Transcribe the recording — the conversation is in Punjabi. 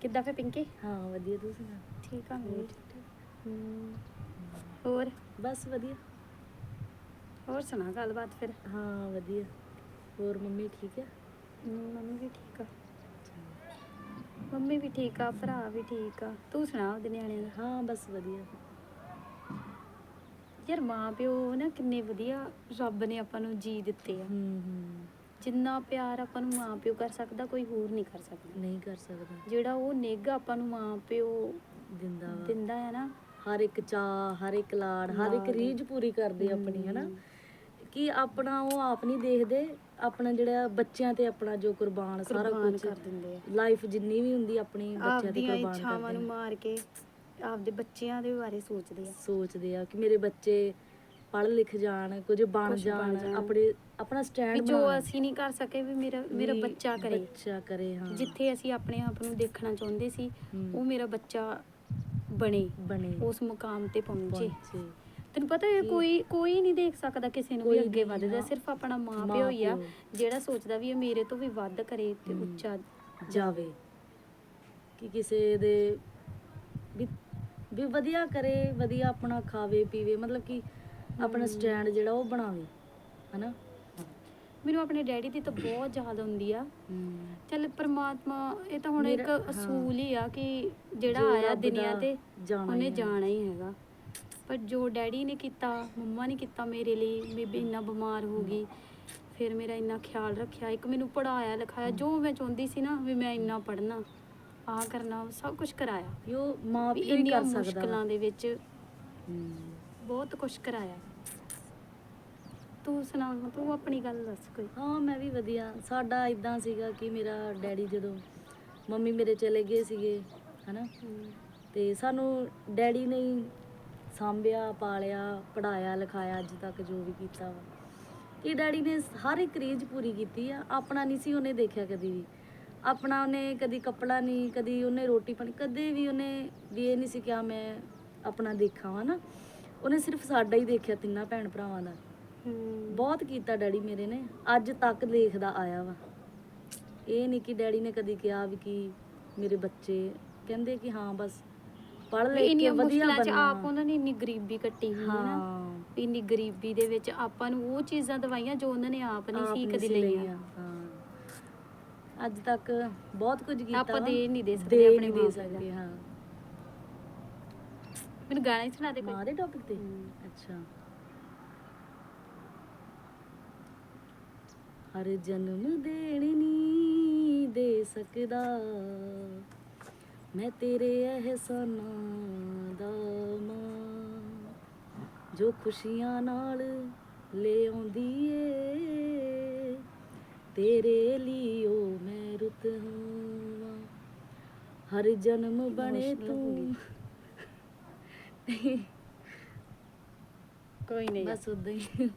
ਕਿੱਦਾਂ ਫੇ ਪਿੰਕੀ? ਹਾਂ ਵਧੀਆ ਤੂੰ ਸੁਣਾ ਠੀਕ ਆ। ਮੈਂ। ਹਮ, ਹੋਰ? ਬਸ ਵਧੀਆ। ਹੋਰ ਸੁਣਾ ਗੱਲਬਾਤ ਫਿਰ? ਹਾਂ ਵਧੀਆ। ਹੋਰ ਮੰਮੀ ਠੀਕ ਹੈ ਹਮ, ਮੰਮੀ ਵੀ ਠੀਕ ਆ। ਮੰਮੀ ਵੀ ਠੀਕ ਆ ਭਰਾ ਵੀ ਠੀਕ ਆ। ਤੂੰ ਸੁਣਾ ਉਹਦੇ ਨਿਆਣਿਆਂ ਦਾ? ਹਾਂ ਬਸ ਵਧੀਆ। ਯਾਰ ਮਾਂ ਪਿਓ ਨਾ ਕਿੰਨੇ ਵਧੀਆ ਰੱਬ ਨੇ ਆਪਾਂ ਨੂੰ ਜੀ ਦਿੱਤੇ ਆ। ਹੂੰ ਹੂੰ। ਜਿੰਨਾ ਪਿਆਰ ਆਪਾਂ ਨੂੰ ਮਾਂ ਪਿਓ ਕਰ ਸਕਦਾ ਕੋਈ ਹੋਰ ਨਹੀਂ ਕਰ ਸਕਦਾ। ਨਹੀਂ ਕਰ ਸਕਦਾ। ਜਿਹੜਾ ਉਹ ਨਿੱਘ ਆਪਾਂ ਨੂੰ ਮਾਂ ਪਿਓ ਦਿੰਦਾ ਵਾ। ਦਿੰਦਾ ਹੈ ਨਾ। ਹਰ ਇੱਕ ਚਾਹ ਹਰ ਇੱਕ ਲਾੜ ਹਰ ਇੱਕ। ਰੀਝ ਪੂਰੀ ਕਰਦੇ ਆਪਣੀ ਹਨਾ ਹਮ। ਕਿ ਆਪਣਾ ਉਹ ਆਪ ਨਹੀਂ ਦੇਖਦੇ ਆਪਣਾ ਜਿਹੜਾ ਬੱਚਿਆਂ ਤੇ ਆਪਣਾ ਜੋ ਕੁਰਬਾਨ ਸਾਰਾ ਕੁਝ ਕਰ ਦਿੰਦੇ ਆ। ਲਾਈਫ ਜਿੰਨੀ ਵੀ ਹੁੰਦੀ ਆਪਣੀ ਬੱਚਿਆਂ ਤੇ ਆਪਦੀਆਂ ਕੁਰਬਾਨ ਇੱਛਾਵਾਂ ਕਰਦੇ ਨੂੰ ਨੇ ਮਾਰ ਕੇ ਆਪਦੇ ਬੱਚਿਆਂ ਦੇ ਬਾਰੇ ਸੋਚਦੇ ਆ। ਸੋਚਦੇ ਆ ਕਿ ਮੇਰੇ ਬੱਚੇ ਪੜ੍ਹ ਲਿਖ ਜਾਣ ਕੁਝ ਬਣ ਜਾਣ ਜਾਣ। ਆਪਣੇ ਆਪਣਾ ਵੀ ਸਟੈਂਡ ਜੋ ਅਸੀਂ ਨਹੀਂ ਕਰ ਸਕੇ ਵੀ ਮੇਰਾ ਮੇਰਾ ਬੱਚਾ ਕਰੇ ਬੱਚਾ ਕਰੇ ਹਾਂ ਜਿੱਥੇ ਅਸੀਂ ਆਪਣੇ ਆਪ ਨੂੰ ਦੇਖਣਾ ਚਾਹੁੰਦੇ ਸੀ ਹਮ। ਉਹ ਮੇਰਾ ਬੱਚਾ ਬਣੇ ਬਣੇ ਉਸ ਮੁਕਾਮ ਤੇ ਪਹੁੰਚੇ ਪਹੁੰਚੇ ਤੈਨੂੰ ਪਤਾ ਹੈ ਕੋਈ ਕੋਈ ਨਹੀਂ ਦੇਖ ਸਕਦਾ ਕਿਸੇ ਨੂੰ ਵੀ ਕੋਈ ਅੱਗੇ ਨਹੀਂ, ਵੱਧਦਾ। ਸਿਰਫ ਆਪਣਾ ਮਾਂ ਮਾਂ ਪਿਓ ਹੀ ਆ ਪਿਓ। ਜਿਹੜਾ ਸੋਚਦਾ ਵੀ ਇਹ ਮੇਰੇ ਤੋਂ ਵੀ ਵੱਧ ਕਰੇ ਤੇ ਹਮ। ਉੱਚਾ ਜਾਵੇ ਕਿ ਕਿਸੇ ਦੇ ਵੀ ਵੀ ਵਧੀਆ ਕਰੇ ਵਧੀਆ ਆਪਣਾ ਖਾਵੇ ਪੀਵੇ ਮਤਲਬ ਕਿ ਆਪਣਾ। ਸਟੈਂਡ ਜਿਹੜਾ ਉਹ ਬਣਾਵੇ ਹਨਾ? ਮੈਨੂੰ ਆਪਣੇ ਡੈਡੀ ਦੀ ਤਾਂ ਬਹੁਤ ਯਾਦ ਆਉਂਦੀ ਆ। ਚੱਲ ਪ੍ਰਮਾਤਮਾ ਇਹ ਤਾਂ ਹੁਣ ਮੇਰਾ- ਇੱਕ ਹਾਂ। ਅਸੂਲ ਹੀ ਆ ਕਿ ਜਿਹੜਾ ਜੋ ਆਇਆ ਰੱਬ ਦੁਨੀਆ ਦਾ ਤੇ ਜਾਣਾ ਉਹਨੇ ਹੀ ਹੈ। ਜਾਣਾ ਹੀ ਹੈਗਾ। ਪਰ ਜੋ ਡੈਡੀ ਨੇ ਕੀਤਾ ਮੰਮਾ ਨੇ ਕੀਤਾ ਮੇਰੇ ਲਈ ਬੇਬੀ ਇੰਨਾ ਬਿਮਾਰ ਹੋ ਗਈ। ਫਿਰ ਮੇਰਾ ਇੰਨਾ ਖਿਆਲ ਰੱਖਿਆ ਇੱਕ ਮੈਨੂੰ ਪੜਾਇਆ ਲਿਖਾਇਆ ਜੋ ਮੈਂ ਚਾਹੁੰਦੀ ਸੀ ਨਾ ਵੀ ਮੈਂ ਇੰਨਾ ਪੜ੍ਹਨਾ ਆ ਕਰਨਾ ਸਭ ਕੁਝ ਕਰਾਇਆ। ਵੀ ਉਹ ਮਾਂ ਵੀ ਪਿਓ ਹੀ ਇੰਨੀਆਂ ਕਰ ਸਕਦਾ। ਮੁਸ਼ਕਲਾਂ ਦੇ ਵਿੱਚ ਬਹੁਤ ਕੁਝ ਕਰਾਇਆ। ਤੂੰ ਸੁਣਾ, ਤੂੰ ਆਪਣੀ ਗੱਲ ਦੱਸ ਕੋਈ। ਹਾਂ, ਮੈਂ ਵੀ ਵਧੀਆ। ਸਾਡਾ ਇਦਾਂ ਸੀਗਾ ਕਿ ਮੇਰਾ ਡੈਡੀ ਜਦੋਂ ਮੰਮੀ ਮੇਰੇ ਚਲੇ ਗਏ ਸੀਗੇ, ਹਨਾ? ਤੇ ਸਾਨੂੰ ਡੈਡੀ ਨੇ ਹੀ ਸਾਂਭਿਆ, ਪਾਲਿਆ ਪੜਾਇਆ ਲਿਖਾਇਆ ਅੱਜ ਤੱਕ ਜੋ ਵੀ ਕੀਤਾ ਵਾ। ਕਿ ਡੈਡੀ ਨੇ ਹਰ ਇੱਕ ਰੀਝ ਪੂਰੀ ਕੀਤੀ ਆ। ਆਪਣਾ ਨਹੀਂ ਸੀ ਉਹਨੇ ਦੇਖਿਆ ਕਦੀ ਵੀ। ਆਪਣਾ ਉਹਨੇ ਕਦੀ ਕੱਪੜਾ ਨਹੀਂ, ਕਦੀ ਉਹਨੇ ਰੋਟੀ ਪਾਣੀ, ਕਦੇ ਵੀ ਉਹਨੇ ਵੀ ਇਹ ਨਹੀਂ ਸੀ ਕਿ ਮੈਂ ਆਪਣਾ ਦੇਖਾਂ ਵਾ ਨਾ ਉਹਨੇ ਸਿਰਫ ਸਾਡਾ ਹੀ ਦੇਖਿਆ ਤਿੰਨਾਂ ਭੈਣ ਭਰਾਵਾਂ ਦਾ। ਹੂੰ। ਬਹੁਤ ਕੀਤਾ ਡੈਡੀ ਮੇਰੇ ਨੇ। ਅੱਜ ਤੱਕ ਦੇਖਦਾ ਆਇਆ ਵਾ। ਇਹ ਨਹੀਂ ਕਿ ਡੈਡੀ ਨੇ ਕਦੀ ਕਿਹਾ ਵੀ ਕਿ ਮੇਰੇ ਬੱਚੇ ਕਹਿੰਦੇ ਕਿ ਹਾਂ ਬਸ ਪੜ੍ਹ ਲਿਖ ਕੇ ਇੰਨੀਆਂ ਵਧੀਆ ਮੁਸ਼ਕਲਾਂ 'ਚ ਬਣਨਾ। ਆਪ ਉਹਨਾਂ ਨੇ ਇੰਨੀ ਗਰੀਬੀ ਕੱਟੀ ਹੋਈ ਹੈ ਨਾ। ਹਾਂ। ਇੰਨੀ ਗਰੀਬੀ ਦੇ ਵਿੱਚ ਆਪਾਂ ਨੂੰ ਉਹ ਚੀਜ਼ਾਂ ਦਵਾਈਆਂ ਜੋ ਉਹਨਾਂ ਨੇ ਆਪ ਨਹੀਂ ਸੀ ਕਦੀ ਲਈਆਂ। ਹਾਂ। ਅੱਜ ਤੱਕ ਬਹੁਤ ਕੁਝ ਕੀਤਾ ਆਪਾਂ ਵਾ। ਦੇ ਨਹੀਂ ਦੇ ਸਕਦੇ ਆਪਣੇ ਨਹੀਂ ਮਾਂ ਦੇ ਪਿਓ ਦਾ। ਸਕਦੇ ਹਾਂ। ਮੈਨੂੰ ਗਾਣਾ ਹੀ ਸੁਣਾ ਦੇ ਕੋਈ। ਮਾਂ ਦੇ ਟੌਪਿਕ ਤੇ? ਹਮ। ਅੱਛਾ। ਹਰ ਜਨਮ ਦੇਣ ਨਹੀਂ ਦੇ ਸਕਦਾ। ਮੈਂ ਤੇਰੇ ਅਹਿਸਾਨਾਂ ਦਾ ਮਾਂ ਜੋ ਖੁਸ਼ੀਆਂ ਨਾਲ ਲੈ ਆਉਂਦੀ ਏ। ਤੇਰੇ ਲਈ ਉਹ ਮੈਂ ਰੁੱਤ ਹਾਂ। ਹਰ ਜਨਮ ਬਣੇ। ਤੂੰ। ਕੋਈ ਨਹੀਂ। ਬਸ ਉਦਾਂ ਹੀ।